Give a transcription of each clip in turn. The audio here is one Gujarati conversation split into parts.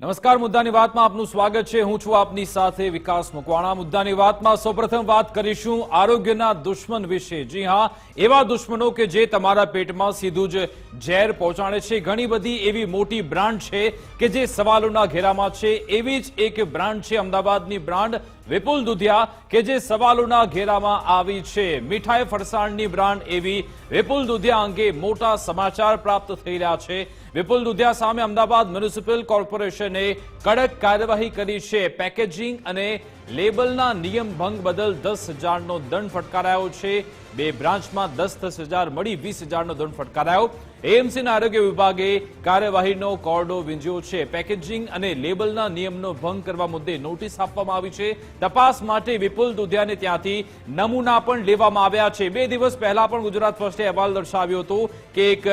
નમસ્કાર, મુદ્દાની વાતમાં આપનું સ્વાગત છે. હું છું આપની સાથે વિકાસ મકવાણા. મુદ્દાની વાતમાં સૌપ્રથમ વાત કરીશું આરોગ્યના દુશ્મન વિશે. જી હા, એવા દુશ્મનો કે જે તમારા પેટમાં સીધું જ ઝેર પહોંચાડે છે. ઘણી બધી એવી મોટી બ્રાન્ડ છે કે જે સવાલોના ઘેરામાં છે. એવી જ એક બ્રાન્ડ છે, અમદાવાદની બ્રાન્ડ વિપુલ દુધિયા કે જે સવાલોના ઘેરામાં આવી છે. મીઠાઈ ફરસાણની બ્રાન્ડ એવી વિપુલ દુધિયા અંગે મોટા સમાચાર પ્રાપ્ત થઈ રહ્યા છે. વિપુલ દુધિયા સામે અમદાવાદ મ્યુનિસિપલ કોર્પોરેશને કડક કાર્યવાહી કરી છે. પેકેજિંગ અને લેબલના નિયમ ભંગ બદલ દસ હજારનો દંડ ફટકારાયો છે. બે બ્રાન્ચમાં દસ દસ હજાર મળી, વીસ હજારનો દંડ ફટકારાયો. એએમસીના આરોગ્ય વિભાગે કાર્યવાહીનો કોર્ડો વીંઝ્યો છે. પેકેજિંગ અને લેબલના નિયમનો ભંગ કરવા મુદ્દે નોટિસ આપવામાં આવી છે. તપાસ માટે વિપુલ દુધિયાને ત્યાંથી નમૂના પણ લેવામાં આવ્યા છે. બે દિવસ પહેલા પણ ગુજરાત ફર્સ્ટે અહેવાલ દર્શાવ્યો હતો કે એક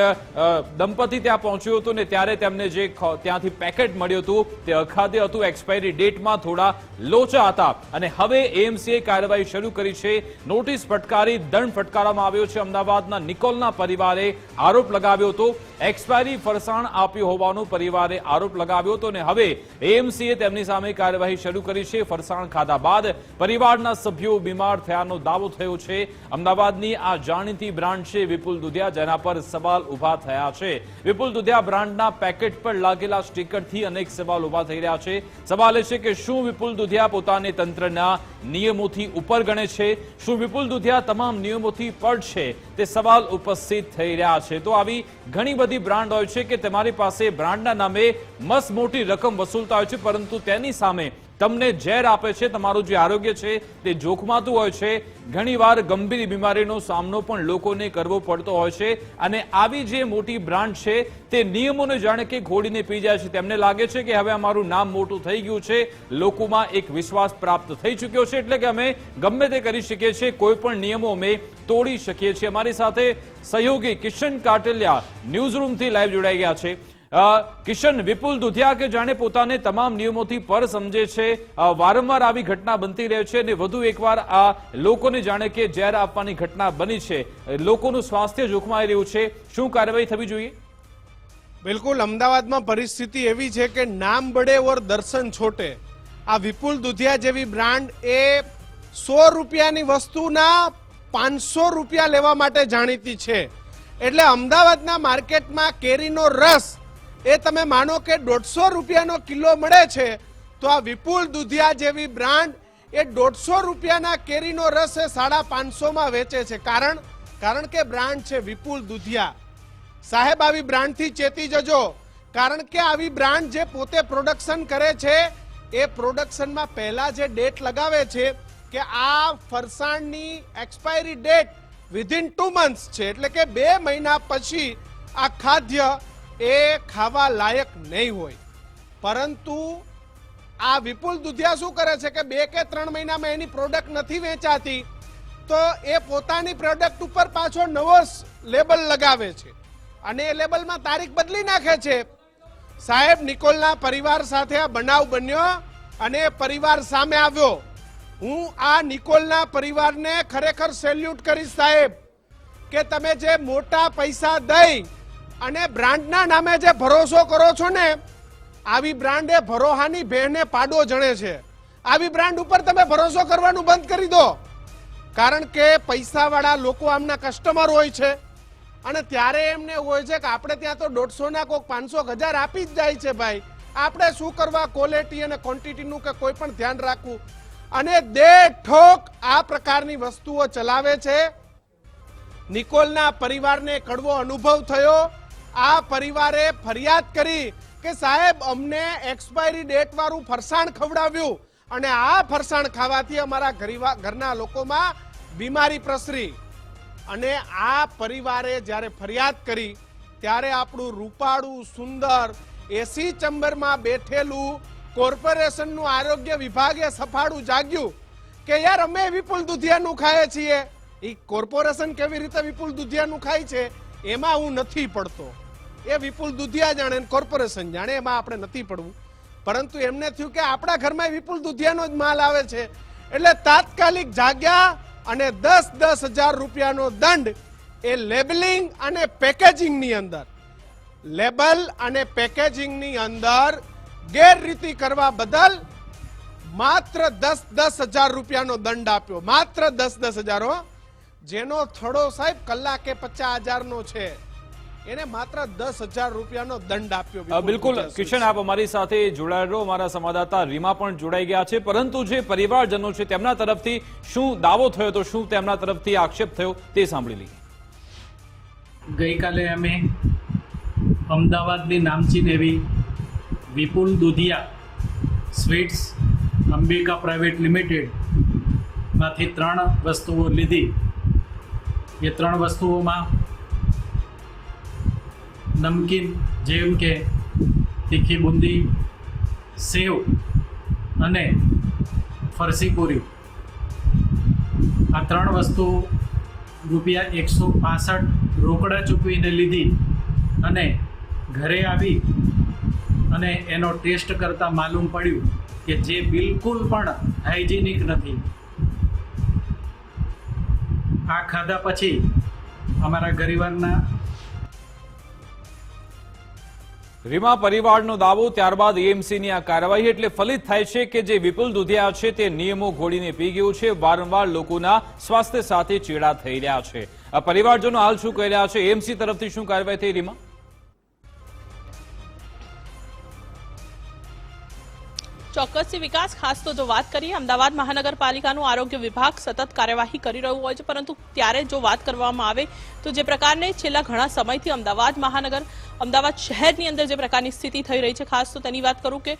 દંપતી ત્યાં પહોંચ્યું હતું ને ત્યારે તેમને જે ત્યાંથી પેકેટ મળ્યું હતું તે અખાદ્ય હતું. એક્સપાયરી ડેટમાં થોડા લોચા હતા. અને હવે એએમસીએ કાર્યવાહી શરૂ કરી છે. નોટિસ ફટકારી, દંડ ફટકારવામાં આવ્યો છે. અમદાવાદના નિકોલના પરિવારે આરોપ લગાવ્યો હતો. એક્સપાયરી ફરસાણ આપ્યું હોવાનો પરિવારે આરોપ લગાવ્યો હતો. અને હવે એએમસીએ તેમની સામે કાર્યવાહી શરૂ કરી છે. ફરસાણ ખાધા બાદ પરિવારના સભ્યો બીમાર થયાનો દાવો થયો છે. અમદાવાદની આ જાણીતી બ્રાન્ડ છે વિપુલ દુધિયા, જેના પર સવાલ ઊભા થયા છે. વિપુલ દુધિયા, બ્રાન્ડના પેકેટ પર લાગેલા સ્ટીકરથી અનેક સવાલ ઊભા થઈ રહ્યા છે. સવાલ એ છે કે શું વિપુલ દુધિયા પોતાને તંત્રના નિયમોથી ઉપર ગણે છે. શું વિપુલ દુધિયા તમામ નિયમોથી પડ છે? તે સવાલ ઉપસ્થિત થઈ રહ્યા છે. તો આવી ઘણી બધી બ્રાન્ડ હોય છે કે તમારી પાસે બ્રાન્ડના નામે મસ્ત મોટી રકમ વસૂલતા હોય છે, પરંતુ તેની સામે તમને ઝેર આપે છે, તમારું જે આરોગ્ય છે તે જોખમાતું હોય છે. ઘણીવાર ગંભીર બીમારીનો સામનો પણ લોકોને કરવો પડતો હોય છે અને આવી જે મોટી બ્રાન્ડ છે તે નિયમોને જાણે કે ઘોડીને પી જાય છે. તેમને લાગે છે કે હવે અમારું નામ મોટું થઈ ગયું છે. લોકોમાં એક વિશ્વાસ પ્રાપ્ત થઈ ચૂક્યો છે એટલે કે અમે ગમે તે કરી શકીએ છીએ, કોઈ પણ નિયમો અમે તોડી શકીએ છીએ. અમારી સાથે સહયોગી કિશન કાટલિયા ન્યૂઝ રૂમથી લાઈવ જોડાઈ ગયા છે. કિશન, વિપુલ દુધિયા કે જાણે પોતાને તમામ નિયમોથી પર સમજે છે? વારંવાર આવી ઘટના બનતી રહે છે અને વધુ એકવાર આ લોકોને જાણે કે ઝેર આપવાની ઘટના બની છે. લોકોનું સ્વાસ્થ્ય જોખમાઈ રહ્યું છે. શું કાર્યવાહી થવી જોઈએ? બિલકુલ, અમદાવાદમાં પરિસ્થિતિ એવી છે કે નામ બડે ઓર દર્શન છોટે. આ વિપુલ દુધિયા જેવી બ્રાન્ડ એ સો રૂપિયાની વસ્તુના પાંચસો રૂપિયા લેવા માટે જાણીતી છે. એટલે અમદાવાદના માર્કેટમાં કેરીનો રસ એ તમે માનો કે દોઢસો રૂપિયાનો કિલો મળે છે, તો આ વિપુલ દુધિયા જેવી બ્રાન્ડ એ દોઢસો રૂપિયાના કેરીનો રસ એ સાડા પાંચસોમાં વેચે છે. કારણ કારણ કે બ્રાન્ડ છે વિપુલ દુધિયા. સાહેબ, આવી બ્રાન્ડથી ચેતી જજો. કારણ કે આવી બ્રાન્ડ જે પોતે પ્રોડક્શન કરે છે, એ પ્રોડક્શનમાં પહેલા જે ડેટ લગાવે છે કે આ ફરસાણની expiry date within two months છે. એટલે કે બે મહિના પછી આ ખાદ્ય એ ખાવા લાયક નહીં હોય. પરંતુ આ વિપુલ દુધિયા શું કરે છે કે બે કે ત્રણ મહિનામાં એની પ્રોડક્ટ નથી વેચાતી, તો એ પોતાની પ્રોડક્ટ ઉપર પાછો નવો લેબલ લગાવે છે. અને એ લેબલમાં તારીખ બદલી નાખે છે. સાહેબ, નિકોલના પરિવાર સાથે આ બનાવ બન્યો અને પરિવાર સામે આવ્યો. હું આ નિકોલના પરિવારને ખરેખર સેલ્યુટ કરીશ સાહેબ, કે તમે જે મોટા પૈસા દઈ અને બ્રાન્ડના નામે જે ભરોસો કરો છો ને, આવી બ્રાન્ડ ભરોહાની બહેને પાડો જણે છે. આવી બ્રાન્ડ ઉપર તમે ભરોસો કરવાનું બંધ કરી દો. કારણ કે પૈસાવાળા લોકો આમના કસ્ટમર હોય છે. અને ત્યારે એમને હોય છે કે આપણે ત્યાં તો દોઢસો ના કોક પાંચસો હજાર આપી જ જાય છે ભાઈ. આપણે શું કરવા ક્વોલિટી અને ક્વોન્ટિટીનું કે કોઈ પણ ધ્યાન રાખવું? અને દે ઠોક આ પ્રકારની વસ્તુઓ ચલાવે છે. નિકોલના પરિવારને કડવો અનુભવ થયો. આ પરિવારે ફરિયાદ કરી કે સાહેબ, અમને એક્સપાયરી ડેટ વાળું ફરસાણ ખવડાવ્યું અને આ ફરસાણ ખાવાથી અમારા ઘરના લોકોમાં બીમારી પ્રસરી. અને આ પરિવારે જ્યારે ફરિયાદ કરી, ત્યારે આપણું રૂપાળું સુંદર એસી ચેમ્બરમાં બેઠેલું કોર્પોરેશનનું આરોગ્ય વિભાગે સફાળું જાગ્યું કે યાર, અમે વિપુલ દુધિયાનું ખાઈએ છીએ. એ કોર્પોરેશન કેવી રીતે વિપુલ દુધિયાનું ખાય છે? એમાં હું નથી પડતો. એ વિપુલ દુધિયા જાણે કોર્પોરેશન જાણે, એમાં આપણે નથી પડવું. પરંતુ એમને થયું કે આપણા ઘરમાં વિપુલ દુધિયાનો જ માલ આવે છે. એટલે તાત્કાલિક જાગ્યા અને દસ દસ હજાર રૂપિયાનો દંડ એ લેબલિંગ અને પેકેજિંગની અંદર. લેબલ અને પેકેજિંગની અંદર ગેરરીતિ કરવા બદલ માત્ર દસ દસ હજાર રૂપિયાનો દંડ આપ્યો. માત્ર દસ દસ હજારો જેનો થોડો સાહેબ કલાકે પચાસ હજારનો છે. એને માત્ર દસ હજાર રૂપિયાનો દંડ આપ્યો બિલકુલ. કિશન આપ અમારી સાથે જોડાયેલો અમારા સંવાદદાતા રીમા પણ જોડાઈ ગયા છે. પરંતુ જે પરિવારજનો છે તેમના તરફથી શું દાવો થયો તો શું તેમના તરફથી આક્ષેપ થયો તે સાંભળી લઈએ. ગઈકાલે અમે અમદાવાદની નામચીન એવી વિપુલ દુધિયા સ્વીટ્સ અંબિકા પ્રાઇવેટ લિમિટેડમાંથી ત્રણ વસ્તુઓ લીધી. એ ત્રણ વસ્તુઓમાં નમકીન, જેમ કે તીખી બુંદી, સેવ અને ફરસી પૂરી. આ ત્રણ વસ્તુ રૂપિયા એકસો પાસઠ રોકડા ચૂકવીને લીધી અને ઘરે આવી અને એનો ટેસ્ટ કરતાં માલુમ પડ્યું કે જે બિલકુલ પણ હાઇજેનિક નથી. આ ખાધા પછી અમારા ગરીવારના રીમા પરિવારનો દાવો ત્યારબાદ એએમસીની આ કાર્યવાહી એટલે ફલિત થાય છે કે જે વિપુલ દુધિયા છે તે નિયમો ઘોડીને પી ગયું છે, વારંવાર લોકોના સ્વાસ્થ્ય સાથે ચેડા થઈ રહ્યા છે. આ પરિવારજનો હાલ શું કહી રહ્યા છે? એએમસી તરફથી શું કાર્યવાહી થઈ, રીમા? ચોક્કસથી વિકાસ. ખાસ તો જો વાત કરીએ, અમદાવાદ મહાનગરપાલિકાનું આરોગ્ય વિભાગ સતત કાર્યવાહી કરી રહ્યું હોય છે, પરંતુ ત્યારે જો વાત કરવામાં આવે, તો જે પ્રકારને છેલ્લા ઘણા સમયથી અમદાવાદ મહાનગર, અમદાવાદ શહેરની અંદર જે પ્રકારની સ્થિતિ થઈ રહી છે, ખાસ તો તેની વાત કરું કે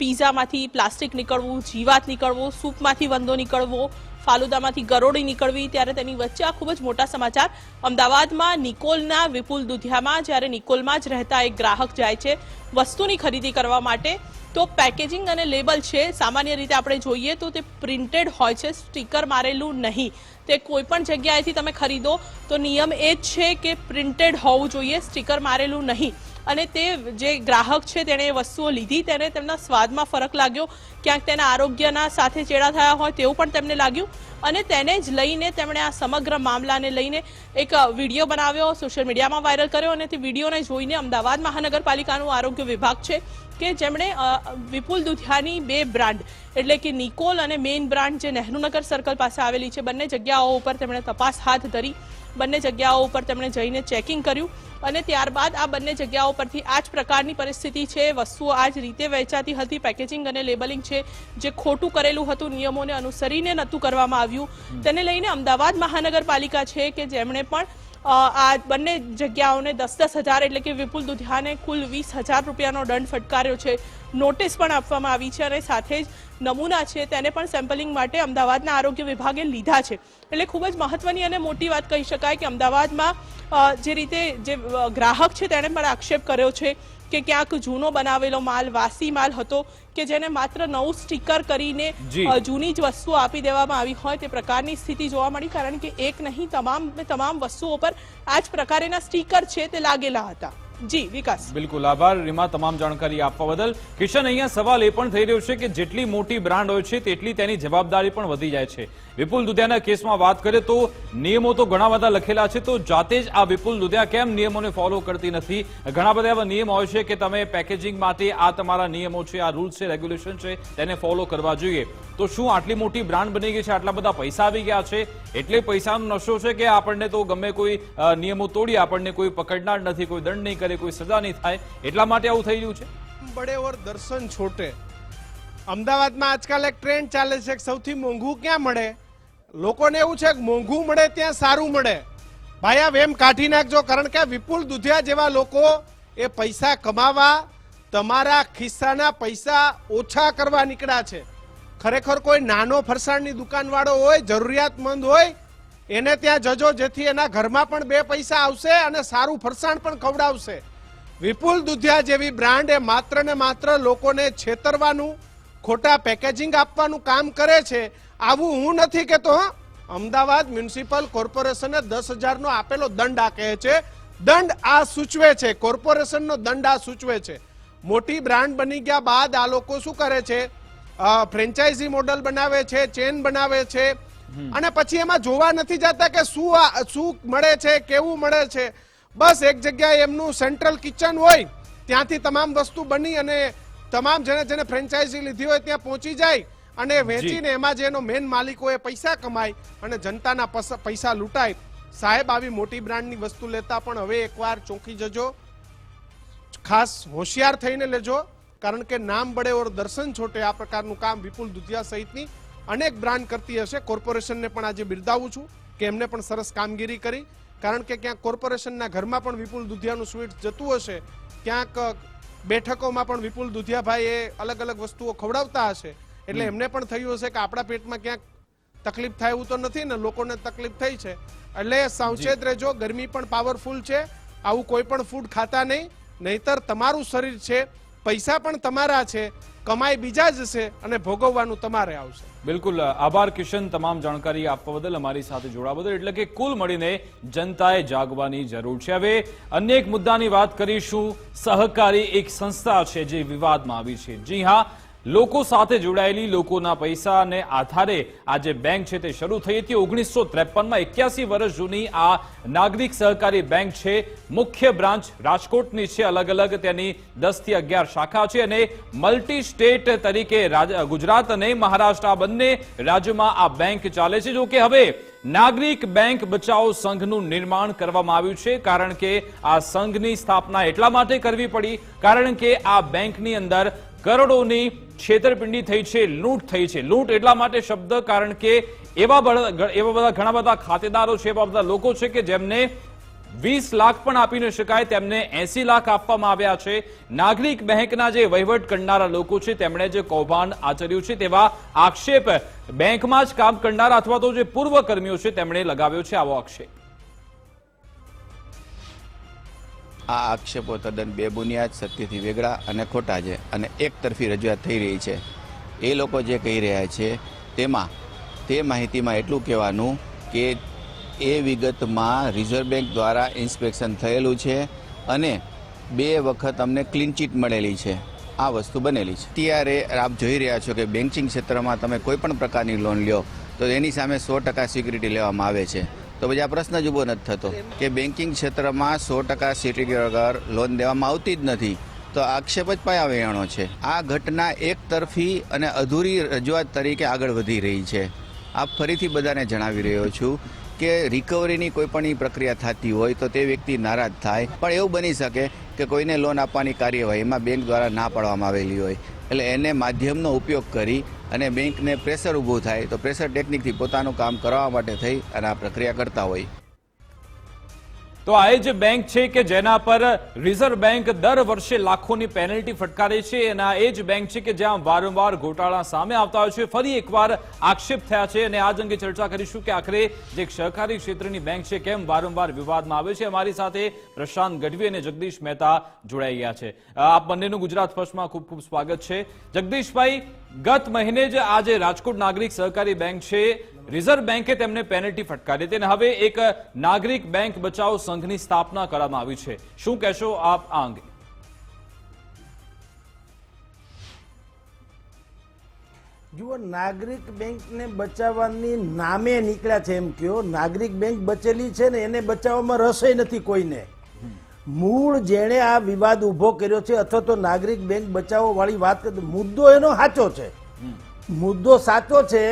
પીઝામાંથી પ્લાસ્ટિક નીકળવું, જીવાત નીકળવો, સૂપમાંથી વંદો નીકળવો ફાલુદામાંથી ગરોળી નીકળવી ત્યારે તેની વચ્ચે આ ખૂબ જ મોટા સમાચાર. અમદાવાદમાં નિકોલના વિપુલ દુધિયામાં જ્યારે નિકોલમાં જ રહેતા એક ગ્રાહક જાય છે વસ્તુની ખરીદી કરવા માટે. તો પેકેજિંગ અને લેબલ છે, સામાન્ય રીતે આપણે જોઈએ તો તે પ્રિન્ટેડ હોય છે, સ્ટીકર મારેલું નહીં. તે કોઈ પણ જગ્યાએથી તમે ખરીદો તો નિયમ એ જ છે કે પ્રિન્ટેડ હોવું જોઈએ, સ્ટીકર મારેલું નહીં. અને તે જે ગ્રાહક છે તેણે વસ્તુઓ લીધી, તેને તેમના સ્વાદમાં ફરક લાગ્યો. ક્યાંક તેના આરોગ્યના સાથે ચેડા થયા હોય તેવું પણ તેમને લાગ્યું. અને તેને જ લઈને તેમણે આ સમગ્ર મામલાને લઈને એક વીડિયો બનાવ્યો, સોશિયલ મીડિયામાં વાયરલ કર્યો અને તે વિડીયોને જોઈને અમદાવાદ મહાનગરપાલિકાનું આરોગ્ય વિભાગ છે કે જેમણે વિપુલ દુધિયાની બે બ્રાન્ડ, એટલે કે નિકોલ અને મેઇન બ્રાન્ડ જે નહેરુનગર સર્કલ પાસે આવેલી છે, બંને જગ્યાઓ ઉપર તેમણે તપાસ હાથ ધરી. બંને જગ્યાઓ ઉપર તેમણે જઈને ચેકિંગ કર્યું અને ત્યારબાદ આ બંને જગ્યાઓ પરથી આ જ પ્રકારની પરિસ્થિતિ છે. વસ્તુઓ આ જ રીતે વહેંચાતી હતી. પેકેજિંગ અને લેબલિંગ છે જે ખોટું કરેલું હતું. નિયમોને અનુસરીને નહોતું કરવામાં આવ્યું. તેને લઈને અમદાવાદ મહાનગરપાલિકા છે કે જેમણે પણ આ બંને જગ્યાઓને દસ દસ હજાર એટલે કે વિપુલ દુધિયાને કુલ વીસ હજાર રૂપિયાનો દંડ ફટકાર્યો છે. નોટિસ પણ આપવામાં આવી છે અને સાથે જ નમૂના છે તેને પણ સેમ્પલિંગ માટે અમદાવાદના આરોગ્ય વિભાગે લીધા છે. એટલે ખૂબ જ મહત્વની અને મોટી વાત કહી શકાય કે અમદાવાદમાં જે રીતે જે ગ્રાહક છે તેણે પણ આક્ષેપ કર્યો છે કે ક્યાંક જૂનો બનાવેલો માલ વાસી માલ હતો કે જેને માત્ર નવું સ્ટીકર કરીને જૂની જ વસ્તુઓ આપી દેવામાં આવી હોય તે પ્રકારની સ્થિતિ જોવા મળી કારણ કે એક નહીં તમામ તમામ વસ્તુઓ પર આ જ પ્રકારેના સ્ટીકર છે તે લાગેલા હતા. જી, વિકાસ. બિલકુલ આભાર. રીમા, તમામ જાણકારી આપવા બદલ. કિશન, અહીંયા સવાલ એ પણ થઈ રહ્યો છે કે જેટલી મોટી બ્રાન્ડ હોય છે, તેટલી તેની જવાબદારી પણ વધી જાય છે. વિપુલ દુધિયાના કેસમાં વાત કરીએ તો નિયમો તો ઘણા બધા લખેલા છે, તો જાતે જ આ વિપુલ દુધિયા કેમ નિયમોને ફોલો કરતી નથી? ઘણા બધા એવા નિયમ હોય છે કે તમે પેકેજિંગ માટે આ તમારા નિયમો છે, આ રૂલ્સ છે રેગ્યુલેશન છે, તેને ફોલો કરવા જોઈએ. તો શું આટલી મોટી બ્રાન્ડ બની ગઈ છે? આટલા બધા પૈસા આવી ગયા છે? એટલે પૈસાનો નશો છે કે આપણને તો ગમે કોઈ નિયમો તોડી આપણને કોઈ પકડનાર નથી, કોઈ દંડ નહીં કરે, કોઈ સજા નહીં થાય. એટલા માટે આવું થઈ રહ્યું છે? બડે દર્શન છોટે. અમદાવાદમાં આજકાલ એક ટ્રેન્ડ ચાલે છે સૌથી મોંઘું ક્યાં મળે? લોકોને એવું છે કે મોંઘું મળે, ત્યાં સારું મળે. ભાઈ, આ વેમ કાઢી નાખજો, કારણ કે વિપુલ દુધિયા જેવા લોકો એ પૈસા કમાવા, તમારા ખિસ્સાના પૈસા ઓછા કરવા નીકળ્યા છે. ખરેખર કોઈ નાનો ફરસાણની દુકાનવાળો હોય, જરૂરિયાતમંદ હોય, એને ત્યાં જજો, જેથી એના ઘરમાં પણ બે પૈસા આવશે અને સારું ફરસાણ પણ ખવડાવશે. વિપુલ દુધિયા જેવી બ્રાન્ડ એ માત્ર ને માત્ર લોકોને છેતરવાનું, ખોટા પેકેજિંગ આપવાનું કામ કરે છે આવું હું નથી કહેતો હં. અમદાવાદ મ્યુનિસિપલ કોર્પોરેશને દસ હજારનો આપેલો દંડ આ કહે છે. દંડ આ સૂચવે છે કોર્પોરેશનનો દંડ આ સૂચવે છે. મોટી બ્રાન્ડ બની ગયા બાદ આ લોકો શું કરે છે? ફ્રેન્ચાઇઝી મોડલ બનાવે છે ચેન બનાવે છે. અને પછી એમાં જોવા નથી જતા કે શું શું મળે છે કેવું મળે છે. બસ એક જગ્યાએ એમનું સેન્ટ્રલ કિચન હોય ત્યાંથી તમામ વસ્તુ બની અને તમામ જેને જેને ફ્રેન્ચાઇઝી લીધી હોય ત્યાં પહોંચી જાય. અને વેચીને એમાં જેનો મેન માલિકોએ પૈસા કમાય અને જનતાના પૈસા લૂંટાય સાહેબ આવી મોટી બ્રાન્ડની વસ્તુ લેતા પણ હવે એકવાર ચોંકી જજો. ખાસ હોશિયાર થઈને લેજો કારણ કે નામ બળે ઓર દર્શન છોટે આ પ્રકારનું કામ વિપુલ દુધિયા સહિતની અનેક બ્રાન્ડ કરતી હશે. કોર્પોરેશનને પણ આજે બિરદાવું છું કે એમને પણ સરસ કામગીરી કરી. કારણ કે ક્યાંક કોર્પોરેશનના ઘરમાં પણ વિપુલ દુધિયાનું સ્વીટ જતું હશે ક્યાંક બેઠકોમાં પણ વિપુલ દુધિયાભાઈ એ અલગ અલગ વસ્તુઓ ખવડાવતા હશે. એટલે એમને પણ થયું હશે કે આપણા પેટમાં ક્યાંક તકલીફ થાય એવું તો નથી ને લોકોને તકલીફ થઈ છે. એટલે સાવચેત રહેજો ગરમી પણ પાવરફુલ છે આવું કોઈ પણ ફૂડ ખાતા નહીં. નહીતર તમારું શરીર છે પૈસા પણ તમારા છે કમાઈ બીજા જ હશે અને ભોગવવાનું તમારે આવશે. બિલકુલ આભાર કિશન તમામ જાણકારી આપવા બદલ અમારી સાથે જોડાવા બદલ. એટલે કે કુલ મળીને જનતાએ જાગવાની જરૂર છે. હવે અન્ય એક મુદ્દાની વાત કરીશું. સહકારી એક સંસ્થા છે જે વિવાદમાં આવી છે. જી હા લોકો સાથે જોડાયેલી લોકોના પૈસાને આધારે આ જે બેંક છે તે શરૂ થઈ હતી. ઓગણીસો ત્રેપનમાં એક્યાસી વર્ષ જૂની આ નાગરિક સહકારી બેંક છે. મુખ્ય બ્રાન્ચ રાજકોટની છે. અલગ અલગ તેની દસથી અગિયાર શાખા છે અને મલ્ટી સ્ટેટ તરીકે ગુજરાત અને મહારાષ્ટ્ર આ બંને રાજ્યોમાં આ બેંક ચાલે છે. જો કે હવે નાગરિક બેંક બચાવો સંઘનું નિર્માણ કરવામાં આવ્યું છે. કારણ કે આ સંઘની સ્થાપના એટલા માટે કરવી પડી. કારણ કે આ બેંકની અંદર કરોડોની છેતરપિંડી થઈ છે, લૂંટ થઈ છે. લૂંટ એટલા માટે શબ્દ કારણ કે એવા એવા બધા ઘણા બધા ખાતેદારો છે, એવા બધા લોકો છે કે જેમને વીસ લાખ પણ આપી ન શકાય, તેમને એસી લાખ આપવામાં આવ્યા છે. નાગરિક બેંકના જે વહીવટ કરનારા લોકો છે, તેમણે જે કૌભાંડ આચર્યું છે, તેવા આક્ષેપ બેંકમાં જ કામ કરનારા અથવા તો જે પૂર્વ કર્મીઓ છે, તેમણે લગાવ્યો છે આવો આક્ષેપ. આ આક્ષેપો તદ્દન બેબુનિયાદ સત્યથી વેગળા અને ખોટા છે અને એક તરફી રજૂઆત થઈ રહી છે. એ લોકો જે કહી રહ્યા છે તેમાં, તે માહિતીમાં એટલું કહેવાનું કે એ વિગતમાં રિઝર્વ બેંક દ્વારા ઇન્સ્પેક્શન થયેલું છે અને બે વખત અમને ક્લીન ચીટ મળેલી છે. આ વસ્તુ બનેલી છે. અત્યારે આપ જોઈ રહ્યા છો કે બેન્કિંગ ક્ષેત્રમાં તમે કોઈ પણ પ્રકારની લોન લ્યો તો એની સામે સો ટકા સિક્યુરિટી લેવામાં આવે છે. તો પછી આ પ્રશ્ન જ ઊભો નથી થતો કે બેન્કિંગ ક્ષેત્રમાં સો ટકા સિટી વગર લોન દેવામાં આવતી જ નથી, તો આક્ષેપ જ પાયા વેણો છે. આ ઘટના એક તરફી અને અધૂરી રજૂઆત તરીકે આગળ વધી રહી છે. આ ફરીથી બધાને જણાવી રહ્યો છું કે રિકવરીની કોઈ પણ પ્રક્રિયા થતી હોય તો તે વ્યક્તિ નારાજ થાય. પણ એવું બની શકે કે કોઈને લોન આપવાની કાર્યવાહીમાં બેંક દ્વારા ના પાડવામાં આવેલી હોય. એટલે એને માધ્યમનો ઉપયોગ કરી અને બેંકને પ્રેશર ઊભું થાય તો પ્રેશર ટેકનિકથી પોતાનું કામ કરવા માટે થઈ અને આ પ્રક્રિયા કરતા હોય. તો આ એ જ બેંક છે કે જેના પર રિઝર્વ બેંક દર વર્ષે લાખોની પેનલ્ટી ફટકારે છે અને આ એ જ બેંક છે કે જ્યાં વારંવાર ગોટાળા સામે આવતા હોય છે. ફરી એકવાર આક્ષેપ થયા છે અને આ જ અંગે ચર્ચા કરીશું કે આખરે જે સહકારી ક્ષેત્રની બેંક છે કેમ વારંવાર વિવાદમાં આવે છે. અમારી સાથે પ્રશાંત ગઢવી અને જગદીશ મહેતા જોડાઈ ગયા છે. આપ બંનેનું ગુજરાત ફર્સ્ટમાં ખૂબ ખૂબ સ્વાગત છે. જગદીશભાઈ ગત મહિને જ આ રાજકોટ નાગરિક સહકારી બેંક છે. રિઝર્વ બેંકે તેમને પેનલ્ટી ફટકારી હતી અને હવે એક નાગરિક બેંક બચાવ સંઘની સ્થાપના કરવામાં આવી છે. શું કહેશો આપ આ અંગે? જુઓ, નાગરિક બેંકને બચાવવાની નામે નીકળ્યા છે એમ કયો. નાગરિક બેંક બચેલી છે ને એને બચાવવામાં રસય નથી કોઈને. મૂળ જેણે આ વિવાદ ઊભો કર્યો છે અથવા તો નાગરિક બેંક બચાવો વાળી વાત કરી મુદ્દો એનો સાચો છે. મુદ્દો સાચો છે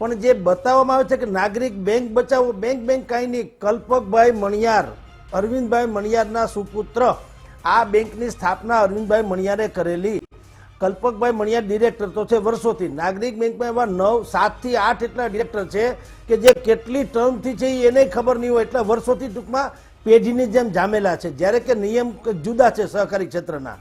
પણ જે બતાવવામાં આવે છે કે નાગરિક બેંક બચાવો બેંક બેંક કાંઈ નહીં કલ્પકભાઈ મણિયાર અરવિંદભાઈ મણિયારના સુપુત્ર આ બેંકની સ્થાપના અરવિંદભાઈ મણિયારે કરેલી. કલ્પકભાઈ મણિયાર ડિરેક્ટર તો છે વર્ષોથી. નાગરિક બેંકમાં એવા નવ સાતથી આઠ એટલા ડિરેક્ટર છે કે જે કેટલી ટર્મથી છે એને ખબર નહીં હોય એટલા વર્ષોથી ટૂંકમાં પેઢીની જેમ જામેલા છે. જ્યારે કે નિયમ જુદા છે સહકારી ક્ષેત્રના.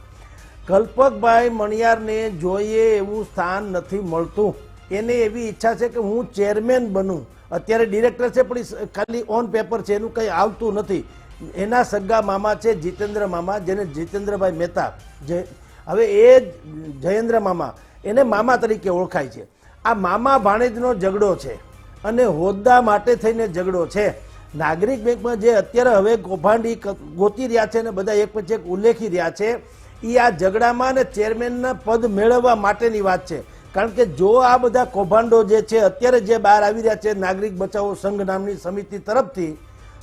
કલ્પકભાઈ મણિયારને જોઈએ એવું સ્થાન નથી મળતું. એને એવી ઈચ્છા છે કે હું ચેરમેન બનું. અત્યારે ડિરેક્ટર છે, પણ ખાલી ઓન પેપર છે, એનું કંઈ આવતું નથી. એના સગા મામા છે, જીતેન્દ્ર મામા, જેને જીતેન્દ્રભાઈ મહેતા, જે હવે એ જયેન્દ્ર મામા, એને મામા તરીકે ઓળખાય છે. આ મામા ભાણેજનો ઝઘડો છે અને હોદ્દા માટે થઈને ઝઘડો છે. નાગરિક બેંકમાં જે અત્યારે હવે કૌભાંડી ગોતી રહ્યા છે અને બધા એક પછી એક ઉલ્લેખી રહ્યા છે એ આ ઝઘડામાં અને ચેરમેનના પદ મેળવવા માટેની વાત છે. કારણ કે જો આ બધા કૌભાંડો જે છે, અત્યારે જે બહાર આવી રહ્યા છે નાગરિક બચાવો સંઘ નામની સમિતિ તરફથી,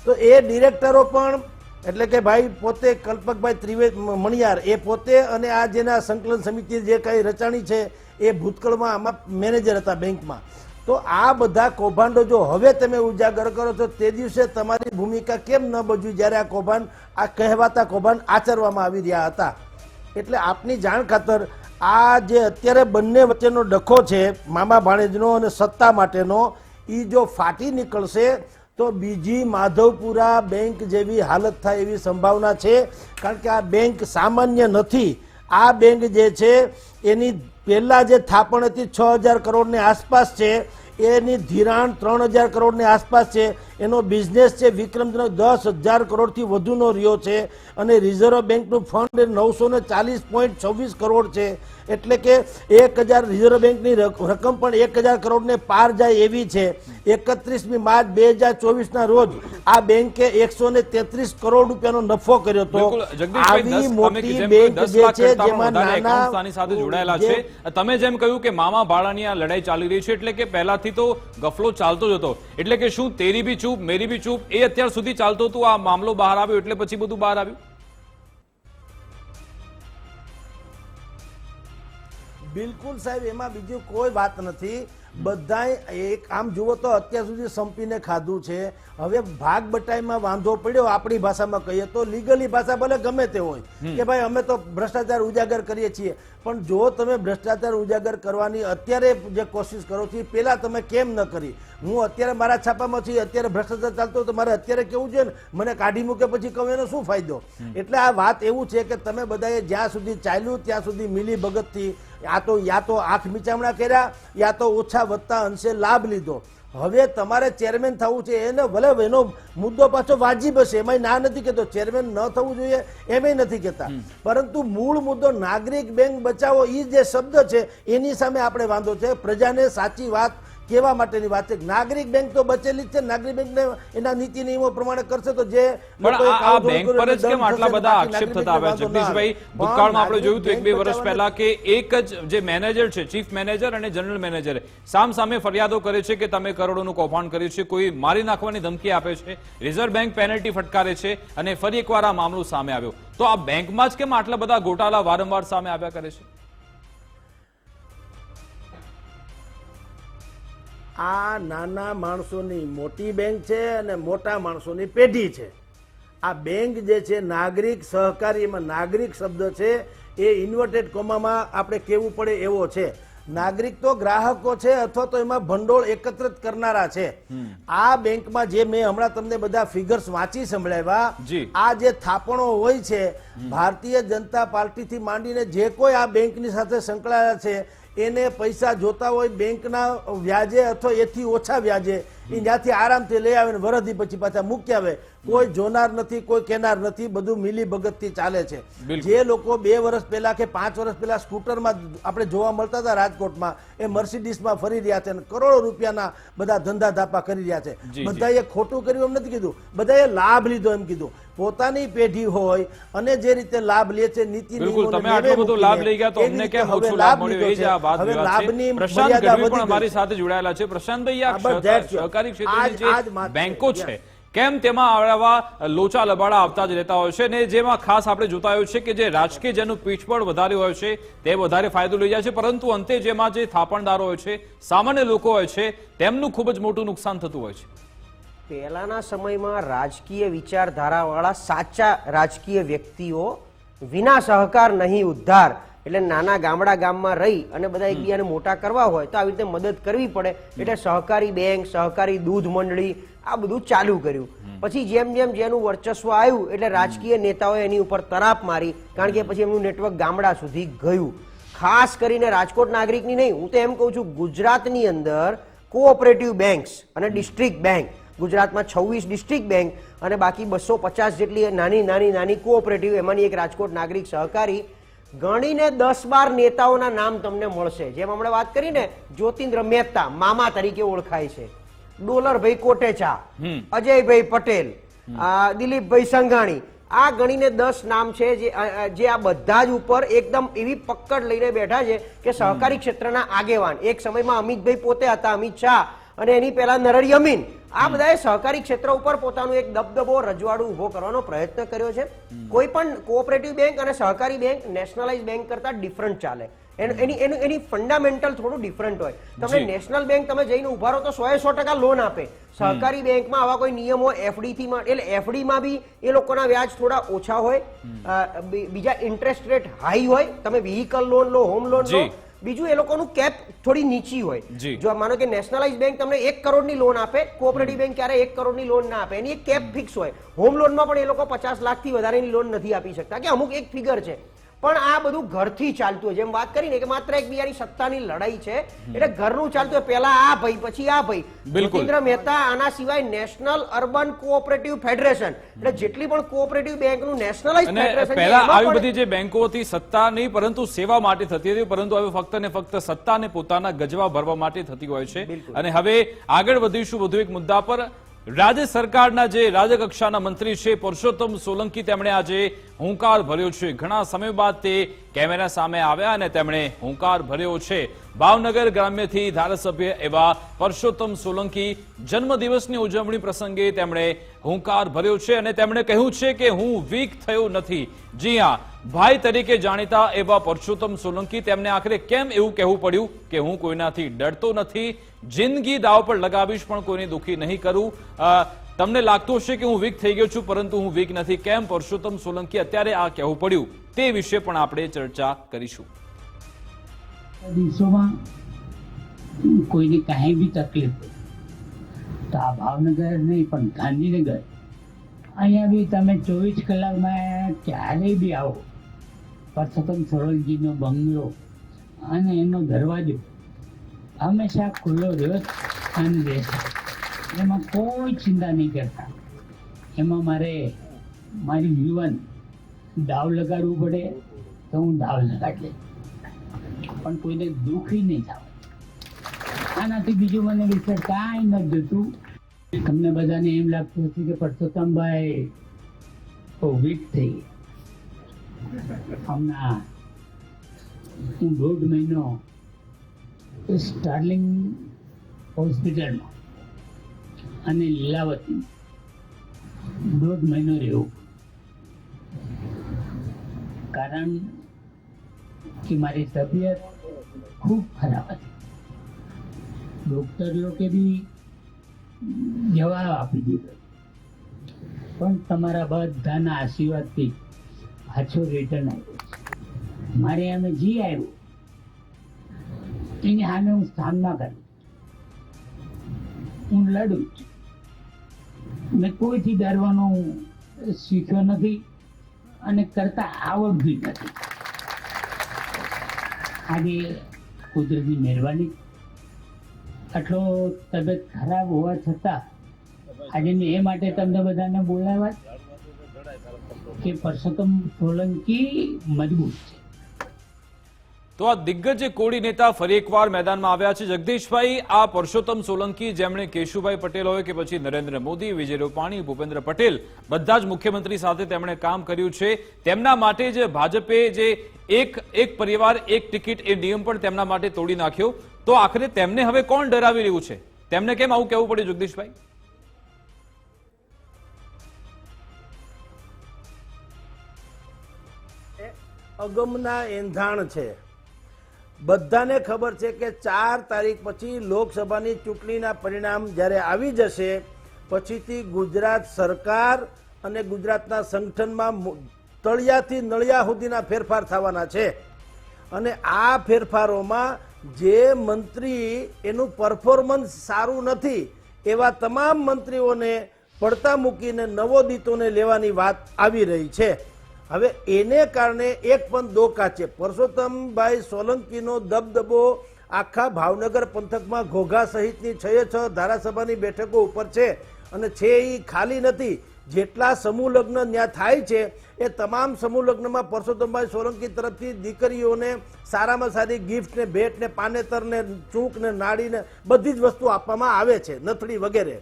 તો એ ડિરેક્ટરો પણ, એટલે કે ભાઈ પોતે કલ્પકભાઈ ત્રિવેદ મણિયાર, એ પોતે અને આ જેના સંકલન સમિતિ જે કઈ રચાણી છે, એ ભૂતકાળમાં આમાં મેનેજર હતા બેંકમાં. તો આ બધા કૌભાંડો જો હવે તમે ઉજાગર કરો છો, તે દિવસે તમારી ભૂમિકા કેમ ન ભજવી જ્યારે આ કૌભાંડ, આ કહેવાતા કૌભાંડ આચરવામાં આવી રહ્યા હતા? એટલે આપની જાણ ખાતર આ જે અત્યારે બંને વચ્ચેનો ડખો છે, મામા ભાણેજનો અને સત્તા માટેનો એ જો ફાટી નીકળશે, તો બીજી માધવપુરા બેંક જેવી હાલત થાય એવી સંભાવના છે. કારણ કે આ બેંક સામાન્ય નથી. આ બેંક જે છે, એની પહેલા જે થાપણ હતી છ હજાર કરોડની આસપાસ છે, એની ધિરાણ ત્રણ હજાર કરોડની આસપાસ છે. એનો બિઝનેસ છે વિક્રમજનક દસ હજાર કરોડથી વધુનો રહ્યો છે અને રિઝર્વ બેંકનું ફંડ નવસો ને ચાલીસ પોઈન્ટ છવ્વીસ કરોડ છે. એટલે કે એક હજાર રિઝર્વ બેંકની રકમ પણ એક હજાર કરોડને પાર જાય એવી છે. એકત્રીસમી માર્ચ બે હજાર ચોવીસના રોજ આ બેંકે એકસો ને તેત્રીસ કરોડ રૂપિયાનો નફો કર્યો હતો. આવી મોટી બેંક જે છે જેમાં નાના સાથે જોડાયેલા છે. તમે જેમ કહ્યું કે મામા ભાડાની આ લડાઈ ચાલી રહી છે એટલે કે પહેલાથી તો ગફલો ચાલતો જ હતો. એટલે કે શું તેરી બી ચૂપ મેરી બી ચૂપ એ અત્યાર સુધી ચાલતો હતું આ મામલો બહાર આવ્યો એટલે પછી બધું બહાર આવ્યું. બિલકુલ સાહેબ એમાં બીજી કોઈ વાત નથી. બધાય એક આમ જુઓ તો અત્યાર સુધી સંપીને ખાધું છે. હવે ભાગ બટાઈમાં વાંધો પડ્યો આપણી ભાષામાં કહીએ તો લીગલી ભાષા ભલે ગમે તે હોય કે ભાઈ અમે તો ભ્રષ્ટાચાર ઉજાગર કરીએ છીએ. પણ જો તમે ભ્રષ્ટાચાર ઉજાગર કરવાની અત્યારે જે કોશિશ કરો છો એ પહેલા તમે કેમ ન કરી? હું અત્યારે મારા છાપામાં છું અત્યારે ભ્રષ્ટાચાર ચાલતો તો મારે અત્યારે કેવું છે ને? મને કાઢી મૂકે પછી કહું એનો શું ફાયદો? એટલે આ વાત એવું છે કે તમે બધાએ જ્યાં સુધી ચાલ્યું ત્યાં સુધી મિલી ભગતથી આ તો યા તો આંખ મીચામણા કર્યા યા તો ઓછા વધતા અંશે લાભ લીધો. હવે તમારે ચેરમેન થવું છે એને ભલે એનો મુદ્દો પાછો વાજીબ હશે એમાં ના નથી કહેતો. ચેરમેન ન થવું જોઈએ એમાંય નથી કહેતા. પરંતુ મૂળ મુદ્દો નાગરિક બેંક બચાવો એ જે શબ્દ છે એની સામે આપણે વાંધો છે. પ્રજાને સાચી વાત કેવા માટેની વાત છે. નાગરિક બેંક તો બચેલી જ છે. નાગરિક બેંકને એના નીતિ નિયમો પ્રમાણે કરશે તો જે આ આ બેંક પર જ કેમ આટલા બધા આક્ષેપ થતા આવ્યા જગદીશભાઈ ભૂતકાળમાં આપણે જોયું હતું એક બે વર્ષ પહેલા કે એક જ જે મેનેજર છે ચીફ મેનેજર અને જનરલ મેનેજર સામ સામે ફરિયાદો કરે છે કે તમે કરોડોનું કૌભાંડ કર્યું છે કોઈ મારી નાખવાની ધમકી આપે છે રિઝર્વ બેંક પેનલ્ટી ફટકારે છે અને ફરી એકવાર આ મામલો સામે આવ્યો. તો આ બેંકમાં જ કેમ આટલા બધા ગોટાલા વારંવાર સામે આવ્યા કરે છે? આ નાના માણસોની મોટી બેંક છે અને મોટા માણસોની પેઢી છે. આ બેંક જે છે નાગરિક સહકારી એમાં નાગરિક શબ્દ છે એ ઇન્વર્ટેડ કોમામાં આપણે કેવું પડે એવો છે. નાગરિક તો ગ્રાહકો છે અથવા તો એમાં ભંડોળ એકત્રિત કરનારા છે. આ બેંકમાં જે મેં હમણાં તમને બધા ફિગર્સ વાંચી સંભળાવ્યા આ જે થાપણો હોય છે ભારતીય જનતા પાર્ટીથી માંડીને જે કોઈ આ બેંકની સાથે સંકળાયેલા છે એને પૈસા જોતા હોય બેંકના વ્યાજે અથવા એથી ઓછા વ્યાજે એ ત્યાંથી આરામથી લઈ આવે ને વરદી પછી પાછા મૂકી આવે. કોઈ જોનાર નથી કોઈ કેનાર નથી બધું મિલી ભગતથી ચાલે છે. જે લોકો બે વર્ષ પહેલા કે પાંચ વર્ષ પહેલા સ્કૂટરમાં આપણે જોવા મળતા હતા રાજકોટમાં એ મર્સિડીસમાં ફરી રહ્યા છે અને કરોડો રૂપિયાના બધા ધંધા ધાપા કરી રહ્યા છે. બધાએ ખોટું કર્યું એમ નથી કીધું. બધાએ લાભ લીધો એમ કીધું. પોતાની પેઢી હોય અને જે રીતે લાભ લે છે નીતિ બિલકુલ તમે આટલો બધો લાભ લઈ ગયા તો અમને કેમ ઓછો લાભ મળ્યો? એ જ આ વાત હવે લાભની પ્રશાંત ગઢવી પણ અમારી સાથે જોડાયેલા છે. પ્રશાંતભાઈ આ સહકાર- ક્ષેત્રની જે બેંકો છે. કેમ તેમાં આવા લોચા લબાડા આવતા જ રહેતા હોય છે ને જેમાં ખાસ આપણે જોતા હોય છે કે જે રાજકીય જેનું પીછબળ વધારે હોય છે તે વધારે ફાયદો લઈ જાય છે. પરંતુ અંતે જેમાં જે થાપણદારો હોય છે સામાન્ય લોકો હોય છે તેમનું ખૂબ જ મોટું નુકસાન થતું હોય છે. પહેલાના સમયમાં રાજકીય વિચારધારાવાળા સાચા રાજકીય વ્યક્તિઓ વિના સહકાર નહીં ઉદ્ધાર એટલે નાના ગામડા ગામમાં રહી અને બધા એકબીજાને મોટા કરવા હોય તો આવી રીતે મદદ કરવી પડે. એટલે સહકારી બેંક સહકારી દૂધ મંડળી આ બધું ચાલુ કર્યું. પછી જેમ જેમ જેનું વર્ચસ્વ આવ્યું એટલે રાજકીય નેતાઓએ એની ઉપર તરાપ મારી કારણ કે પછી એમનું નેટવર્ક ગામડા સુધી ગયું. ખાસ કરીને રાજકોટ નાગરિકની નહીં હું તો એમ કહું છું ગુજરાતની અંદર કોઓપરેટિવ બેંક્સ અને ડિસ્ટ્રિક્ટ બેંક ગુજરાતમાં છવ્વીસ ડિસ્ટ્રિક્ટ બેંક અને બાકી બસો પચાસ જેટલી નાની નાની નાની કોઓપરેટિવ એમાંની એક રાજકોટ નાગરિક સહકારી ગણીને દસ બાર નેતાઓના નામ તમને મળશે. જેમ હમણાં વાત કરીને જ્યોતિન્દ્ર મહેતા મામા તરીકે ઓળખાય છે. ડોલરભાઈ કોટેચા અજયભાઈ પટેલ આ દિલીપભાઈ સંઘાણી આ ગણીને દસ નામ છે જે આ બધા જ ઉપર એકદમ એવી પકડ લઈને બેઠા છે કે સહકારી ક્ષેત્રના આગેવાન. એક સમયમાં અમિતભાઈ પોતે હતા અમિત શાહ અને એની પહેલા નરળી અમીન આ બધાએ સહકારી ક્ષેત્ર ઉપર પોતાનું એક દબદબો રજવાડું ઊભો કરવાનો પ્રયત્ન કર્યો છે. કોઈ પણ કોઓપરેટિવ બેંક અને સહકારી બેંક નેશનલાઇઝ બેંક કરતા ડિફરન્ટ ચાલે. એન- એની એનું ફંડામેન્ટલ થોડું ડિફરન્ટ હોય. તમે નેશનલ બેંક તમે જઈને ઊભા રહો તો સો સો ટકા લોન આપે. સહકારી બેંકમાં આવા કોઈ નિયમો એફડી થી એટલે એફડી માં બી એ લોકોના વ્યાજ થોડા ઓછા હોય. બીજા ઇન્ટરેસ્ટ રેટ હાઈ હોય. તમે વ્હીકલ લોન લો હોમ લોન લો. બીજું એ લોકોનું કેપ થોડી નીચી હોય. જો. માનો કે નેશનલાઇઝ બેંક તમને એક કરોડની લોન આપે કોઓપરેટિવ બેંક ક્યારે એક કરોડની લોન ના આપે એની એક કેપ ફિક્સ હોય. હોમ લોનમાં પણ એ લોકો પચાસ લાખથી વધારેની લોન નથી આપી શકતા. કે અમુક એક ફિગર છે. પણ આ બધું ઘરથી ચાલતું હોય. જેમ વાત કરીને કે માત્ર એકબીજાની સત્તાની લડાઈ છે એટલે ઘરનું ચાલતું હોય. પહેલા આ ભાઈ પછી આ ભાઈ. ભૂપેન્દ્ર મહેતા આના સિવાય નેશનલ અર્બન કોઓપરેટિવ ફેડરેશન એટલે જેટલી પણ કોઓપરેટિવ બેંકનું નેશનલાઇઝ ફેડરેશન પહેલા આવી બધી જે બેંકોથી સત્તા નહીં પરંતુ સેવા માટે થતી હતી પરંતુ હવે ફક્ત ને ફક્ત સત્તાને પોતાના ગજવા ભરવા માટે થતી હોય છે. અને હવે આગળ વધીશું વધુ એક મુદ્દા પર. રાજ્ય સરકારના જે રાજ્યકક્ષાના મંત્રી છે પુરુષોત્તમ સોલંકી, તેમણે આજે હુંકાર ભર્યો છે. ઘણા સમય બાદ તે કેમેરા સામે આવ્યા અને તેમણે હુંકાર ભર્યો છે. ભાવનગર ગ્રામ્યથી ધારાસભ્ય એવા પરસોત્તમ સોલંકી જન્મદિવસની ઉજવણી પ્રસંગે તેમણે હુંકાર ભર્યો છે અને તેમણે કહ્યું છે કે હું વીક થયો નથી. જી હા, ભાઈ તરીકે જાણીતા એવા પરસોત્તમ સોલંકી, તેમને આખરે કેમ એવું કહેવું પડ્યું કે હું કોઈનાથી ડરતો નથી? જિંદગી દાવ પર લગાવીશ પણ કોઈને દુઃખી નહીં કરું. તમને લાગતું હશે કે હું વીક થઈ ગયો છું, પરંતુ હું વીક નથી. કેમ? પરસોત્તમ સોલંકી અત્યારે આ કહેવું પડ્યું. તે વિશે પણ આપણે ચર્ચા કરીશું. કોઈને કાંઈ બી તકલીફ તો આ ભાવનગર નહીં, પણ ગાંધીનગર. અહીંયા બી તમે ચોવીસ કલાકમાં ક્યારેય બી આવો. પરસોત્તમ સોલંકીનો બંગલો અને એનો દરવાજો હંમેશા ખુલ્લો દિવસ અને રહેશે. એમાં કોઈ ચિંતા નહીં કરતા. એમાં મારે મારી જીવન દાવ લગાડવું પડે તો હું દાવ લગાડી પણ કોઈને દુખી નહીં થાવ. આનાથી બીજું મને વિચાર કાંઈ ન જોતું. તમને બધાને એમ લાગતું હતું કે પરસોત્તમભાઈ બહુ વીક થઈ હમણાં હું દોઢ મહિનો સ્ટાર્લિંગ હોસ્પિટલમાં અને લીલાવતી દોઢ મહિનો રહેવું કારણ કે મારી તબિયત ખૂબ ખરાબ હતી. ડૉક્ટર લોકે બી જવાબ આપી દીધો. પણ તમારા બધાના આશીર્વાદથી પાછો રિટર્ન આવ્યો. મારે અમે જી આવ્યું. એની સામે હું સામના કરું હું લડું છું. મેં કોઈથી ડરવાનું શીખ્યો નથી અને કરતા આવડતી નથી. આજે કુદરતી મહેરબાની. આટલો તબિયત ખરાબ હોવા છતાં આજે મેં એ માટે તમને બધાને બોલાવ્યા કે પરસોત્તમ સોલંકી મજબૂત છે. તો આ દિગ્ગજ કોળી નેતા ફરી એકવાર મેદાનમાં આવ્યા છે. જગદીશભાઈ, આ પરસોત્તમ સોલંકી, જેમણે કેશુભાઈ પટેલ હોય કે પછી નરેન્દ્ર મોદી, વિજય રૂપાણી, ભૂપેન્દ્ર પટેલ, બધા જ મુખ્યમંત્રી સાથે તેમણે કામ કર્યું છે. તેમના માટે જ ભાજપે જે એક એક પરિવાર, એક ટિકિટ એ નિયમ પણ તેમના માટે તોડી નાખ્યો. તો આખરે તેમને હવે કોણ ડરાવી રહ્યું છે? તેમને કેમ આવું કહેવું પડ્યું જગદીશભાઈ? અગમના એંધાણ છે. બધાને ખબર છે કે ચાર તારીખ પછી લોકસભાની ચૂંટણીના પરિણામ જ્યારે આવી જશે, પછીથી ગુજરાત સરકાર અને ગુજરાતના સંગઠનમાં તળિયાથી નળિયા સુધીના ફેરફાર થવાના છે. અને આ ફેરફારોમાં જે મંત્રી એનું પરફોર્મન્સ સારું નથી, એવા તમામ મંત્રીઓને પડતા મૂકીને નવોદિતોને લેવાની વાત આવી રહી છે. હવે એને કારણે એક પણ દોકા છે. પરસોત્તમભાઈ સોલંકીનો દબદબો આખા ભાવનગર પંથકમાં ઘોઘા સહિતની છ છ ધારાસભાની બેઠકો ઉપર છે અને છે એ ખાલી નથી. જેટલા સમૂહ લગ્ન ત્યાં થાય છે એ તમામ સમૂહ લગ્નમાં પરસોત્તમભાઈ સોલંકી તરફથી દીકરીઓને સારામાં સારી ગિફ્ટ ને, ભેટ ને, પાનેતર ને, ચૂંક ને નાળી ને બધી જ વસ્તુ આપવામાં આવે છે નથડી વગેરે.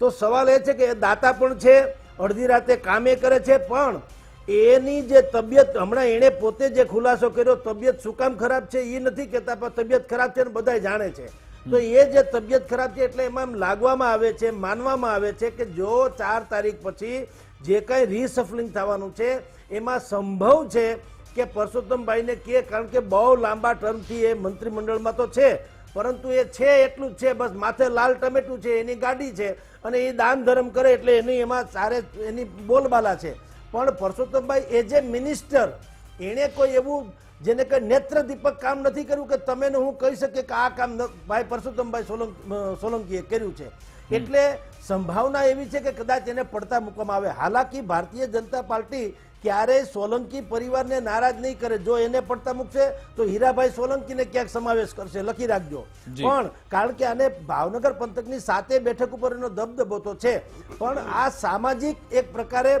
તો સવાલ એ છે કે દાતા પણ છે, અડધી રાતે કામે કરે છે, પણ એની જે તબિયત, હમણાં એણે પોતે જે ખુલાસો કર્યો, તબિયત શું કામ ખરાબ છે એ નથી કહેતા, પણ તબિયત ખરાબ છે બધા જાણે છે. તો એ જે તબિયત ખરાબ છે એટલે એમાં લાગવામાં આવે છે, માનવામાં આવે છે કે જો ચાર તારીખ પછી જે કાંઈ રીસફલિંગ થવાનું છે, એમાં સંભવ છે કે પરસોત્તમભાઈને કે, કારણ કે બહુ લાંબા ટર્મથી એ મંત્રીમંડળમાં તો છે, પરંતુ એ છે એટલું જ છે, બસ માથે લાલ ટમેટું છે, એની ગાડી છે, અને એ દાન ધર્મ કરે એટલે એની એમાં સારે એની બોલબાલા છે. પણ પરસોત્તમભાઈ એઝ એ મિનિસ્ટર એણે કોઈ એવું જેને કઈ નેત્ર દીપક કામ નથી કર્યું કે તમે હું કહી શકીએ કે આ કામ ભાઈ પરસોત્તમભાઈ સોલંકી સોલંકીએ કર્યું છે. એટલે સંભાવના એવી છે કે કદાચ એને પડતા મૂકવામાં આવે. હાલાકી ભારતીય જનતા પાર્ટી ક્યારેય સોલંકી પરિવારને નારાજ નહીં કરે. જો એને પડતા મૂકશે તો હીરાભાઈ સોલંકીને ક્યાંક સમાવેશ કરશે. લખી રાખજો. પણ કારણ કે આને ભાવનગર પંથકની સાતે બેઠક ઉપર એનો દબદબો તો છે. પણ આ સામાજિક એક પ્રકારે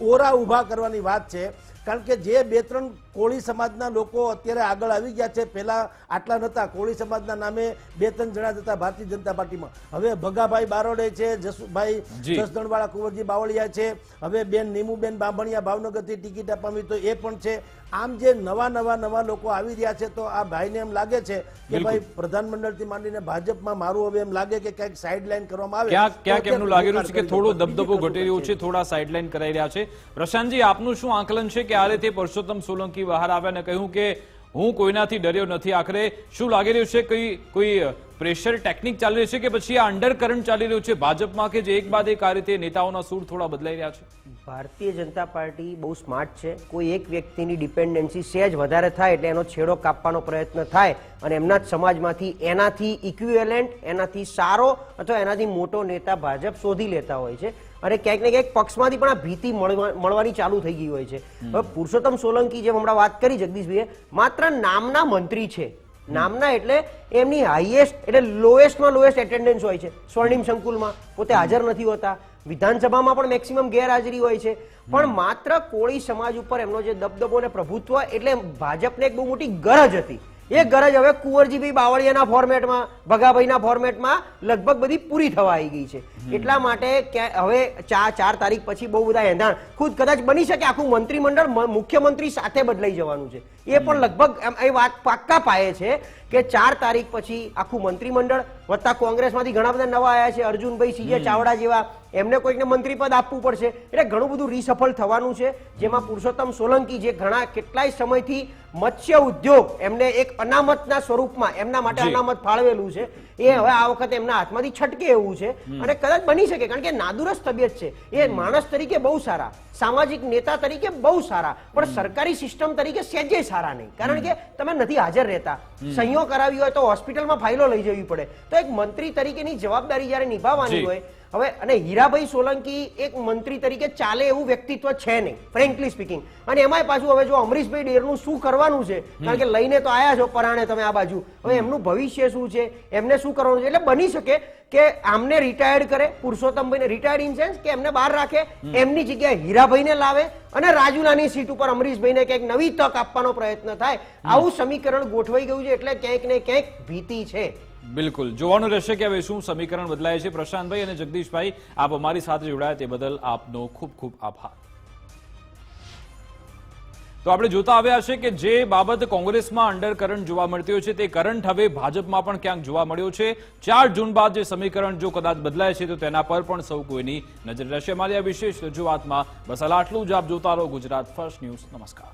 ઓરા ઊભા કરવાની વાત છે. કારણ કે જે બે ત્રણ કોળી સમાજના લોકો અત્યારે આગળ આવી ગયા છે. પહેલા આટલા નહોતા કોળી સમાજના નામે બે ત્રણ જણા જ હતા ભારતીય જનતા પાર્ટીમાં. હવે ભગાભાઈ બારોડે છે જસુભાઈ જસદણવાળા કુંવરજી બાવળિયા છે. હવે બેન નીમુબેન બાંભણિયા ભાવનગરથી ટિકિટ આપવાની તો એ પણ છે. આમ જે નવા નવા નવા લોકો આવી રહ્યા છે તો આ ભાઈને એમ લાગે છે કે. ભાઈ પ્રધાનમંડળથી માંડીને ભાજપમાં મારું હવે એમ લાગે કે કંઈક સાઇડલાઇન કરવામાં આવે. ક્યાંક એમનું લાગી રહ્યું છે કે થોડો. દબદબો ઘટી રહ્યો છે થોડા સાઇડલાઇન કરાઈ રહ્યા છે. પ્રશાંતજી આપનું શું આકલન છે કે આ રીતે પરસોત્તમ સોલંકી બહાર આવ્યા અને કહ્યું કે હું કોઈનાથી ડર્યો નથી. આખરે શું લાગી રહ્યું છે? કઈ, કોઈ પ્રેશર ટેકનિક ચાલી રહી છે કે પછી આ અંડર કરંટ ચાલી રહ્યું છે? ભાજપમાં કે જે એક બાદ એક આ રીતે નેતાઓના સૂર થોડા બદલાઈ રહ્યા છે? ભારતીય જનતા પાર્ટી બહુ સ્માર્ટ છે. કોઈ એક વ્યક્તિની ડિપેન્ડન્સી સહેજ વધારે થાય એટલે એનો છેડો કાપવાનો પ્રયત્ન થાય અને એમના જ સમાજમાંથી એનાથી ઇક્વિવેલન્ટ એનાથી સારો અથવા એનાથી મોટો નેતા ભાજપ શોધી લેતા હોય છે. અને ક્યાંક ને ક્યાંક પક્ષમાંથી પણ આ ભીતિ મળવા- મળવાની ચાલુ થઈ ગઈ હોય છે. હવે પુરુષોત્તમ સોલંકી જેમ હમણાં વાત કરી જગદીશભાઈએ માત્ર નામના મંત્રી છે. નામના એટલે એમની હાઈએસ્ટ એટલે લોએસ્ટમાં લોએસ્ટ એટેન્ડન્સ હોય છે. સ્વર્ણિમ સંકુલમાં. પોતે હાજર નથી હોતા. વિધાનસભામાં પણ મેક્સિમમ ગેરહાજરી હોય છે. પણ માત્ર કોળી સમાજ ઉપર એમનો જે દબદબો અને પ્રભુત્વ એટલે ભાજપને એક બહુ મોટી ગરજ હતી. એ ગરજ હવે કુંવરજીભાઈ બાવળિયાના ફોર્મેટમાં ભગાભાઈના ફોર્મેટમાં લગભગ બધી પૂરી થવા આવી ગઈ છે. એટલા માટે કે હવે ચાર ચાર તારીખ પછી બહુ બધા એંધાણ ખુદ કદાચ બની શકે આખું મંત્રીમંડળ મુખ્યમંત્રી સાથે બદલાઈ જવાનું છે. એ પણ લગભગ એમ એ વાત પાક્કા પાયે છે કે ચાર તારીખ પછી આખું મંત્રીમંડળ વત્તા કોંગ્રેસમાંથી ઘણા બધા નવા આવ્યા છે અર્જુનભાઈ સીજે ચાવડા જેવા એમને કોઈકને મંત્રી પદ આપવું પડશે. એટલે ઘણું બધું રીસફળ થવાનું છે જેમાં પુરુષોત્તમ સોલંકી જે ઘણા કેટલાય સમયથી મત્સ્ય ઉદ્યોગ એમને એક અનામતના સ્વરૂપમાં એમના માટે અનામત ફાળવેલું છે. એ હવે આ વખતે એમના હાથમાંથી છટકે એવું છે. અને કદાચ બની શકે કારણ કે નાદુરસ્ત તબિયત છે. એ માણસ તરીકે બહુ સારા સામાજિક નેતા તરીકે બહુ સારા પણ સરકારી સિસ્ટમ તરીકે સેજે સારા નહીં. કારણ કે તમે નથી હાજર રહેતા. સંયો કરાવી હોય તો હોસ્પિટલમાં ફાઇલો લઈ જવી પડે. તો એક મંત્રી તરીકેની જવાબદારી જ્યારે નિભાવવાની હોય હવે અને હીરાભાઈ સોલંકી એક મંત્રી તરીકે ચાલે એવું વ્યક્તિત્વ છે નહીં ફ્રેન્કલી સ્પીકિંગ અને એમાંય પાછું હવે જો અમરીશભાઈ ડેરનું શું કરવાનું છે? કારણ કે લઈને તો આયા છો પરાણે તમે આ બાજુ. હવે એમનું ભવિષ્ય શું છે? એમને શું કરવાનું છે? એટલે બની શકે કે આમને રિટાયર્ડ કરે પુરુષોત્તમભાઈને રિટાયર્ડ ઇન સેન્સ કે એમને બહાર રાખે એમની જગ્યાએ હીરાભાઈને લાવે અને રાજુલાની સીટ ઉપર અમરીશભાઈને કંઈક નવી તક આપવાનો પ્રયત્ન થાય. આવું સમીકરણ ગોઠવાઈ ગયું છે એટલે ક્યાંક ને ક્યાંક ભીતિ છે. બિલકુલ. જોવાનું રહેશે કે હવે શું સમીકરણ બદલાય છે. પ્રશાંતભાઈ અને જગદીશભાઈ, આપ અમારી સાથે જોડાયા તે બદલ આપનો ખૂબ ખૂબ આભાર. તો આપણે જોતા આવ્યા છે કે જે બાબત કોંગ્રેસમાં અંડર કરંટ જોવા મળતી છે તે કરંટ હવે ભાજપમાં પણ ક્યાંક જોવા મળ્યો છે. ચાર જૂન બાદ જે સમીકરણ જો કદાચ બદલાય છે તો તેના પર પણ સૌ કોઈની નજર રહેશે. અમારી આ વિશેષ રજૂઆતમાં બસ આટલું જ. આપ જોતા રહો ગુજરાત ફર્સ્ટ ન્યૂઝ નમસ્કાર.